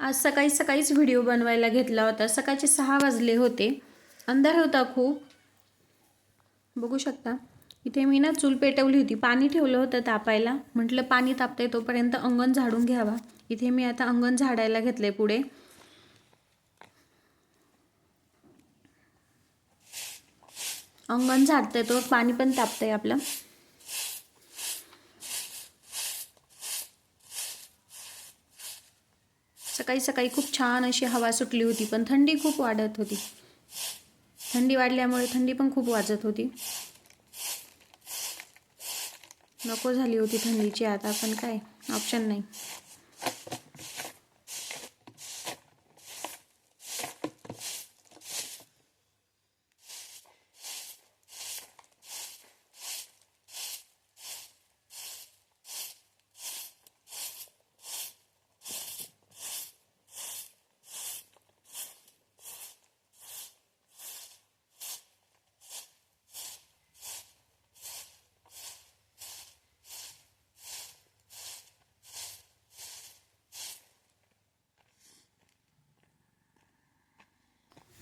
आज सकाळी सकाळीच व्हिडिओ बनवायला घेतला होता. सकाळचे सहा वाजले होते. अंधार होता खूप. बघू शकता. इथे मी ना चूल पेटवली होती. पाणी ठेवलं होतं तापायला. म्हटलं पाणी तापतंय तोपर्यंत अंगण झाडून घ्यावा. इथे मी आता अंगण झाडायला घेतलंय पुढे. अंगण झाडतंय तो. पाणी पण तापतंय आपलं. सकाळी सकाळी खूप छान अशी हवा सुटली होती पण थंडी खूप वाढत होती. थंडी वाढल्यामुळे थंडी पण खूप वाजत होती. नको झाली होती थंडीची आता पण काय? ऑप्शन नाही.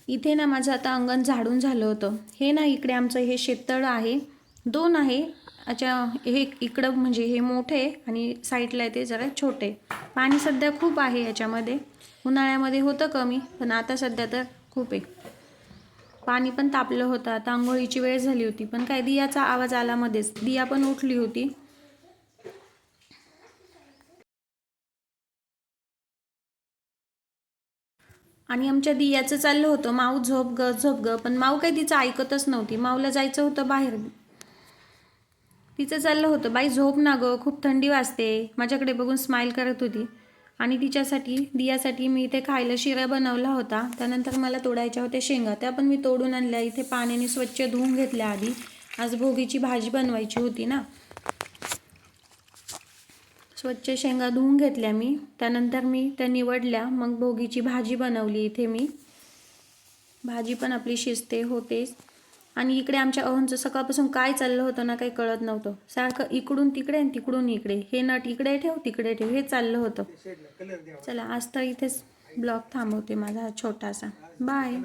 इथे ना माझं आता अंगण झाडून झालं होतं. हे ना इकडे आमचं हे शेततळ आहे. दोन आहे. अच्छा हे इकडं म्हणजे हे मोठे आणि साईडला आहे ते जरा छोटे. पाणी सध्या खूप आहे याच्यामध्ये. उन्हाळ्यामध्ये होतं कमी पण आता सध्या तर खूप आहे. पाणी पण तापलं होतं. आता आंघोळीची वेळ झाली होती पण काय दियाचा आवाज आला मध्येच. दिया पण उठली होती. आणि आमच्या दियाचं चाललं होतं माऊ झोप ग झोप ग पण माऊ काही तिचं ऐकतच नव्हती. माऊला जायचं होतं बाहेर. तिचं चाललं होतं बाई झोप ना गं खूप थंडी वाजते. माझ्याकडे बघून स्माईल करत होती. आणि तिच्यासाठी दियासाठी मी इथे खायला शिरा बनवला होता. त्यानंतर मला तोडायच्या होत्या शेंगा. त्या पण मी तोडून आणल्या. इथे पाण्याने स्वच्छ धुवून घेतल्या आधी. आज भोगीची भाजी बनवायची होती ना. स्वच्छ शेंगा धुवून घेतल्या मी. त्यानंतर मी त्या निवडल्या. मग भोगीची भाजी बनवली इथे मी. भाजी पण आपली शिजते होतेच आणि इकडे आमच्या अहोंचं सकाळपासून काय चाललं होतं ना काही कळत नव्हतं. सारखं इकडून तिकडे आणि तिकडून इकडे. हे नट इकडे ठेव तिकडे ठेव. हे चाललं होतं. चला आज तर इथेच ब्लॉग थांबवते माझा छोटासा. बाय.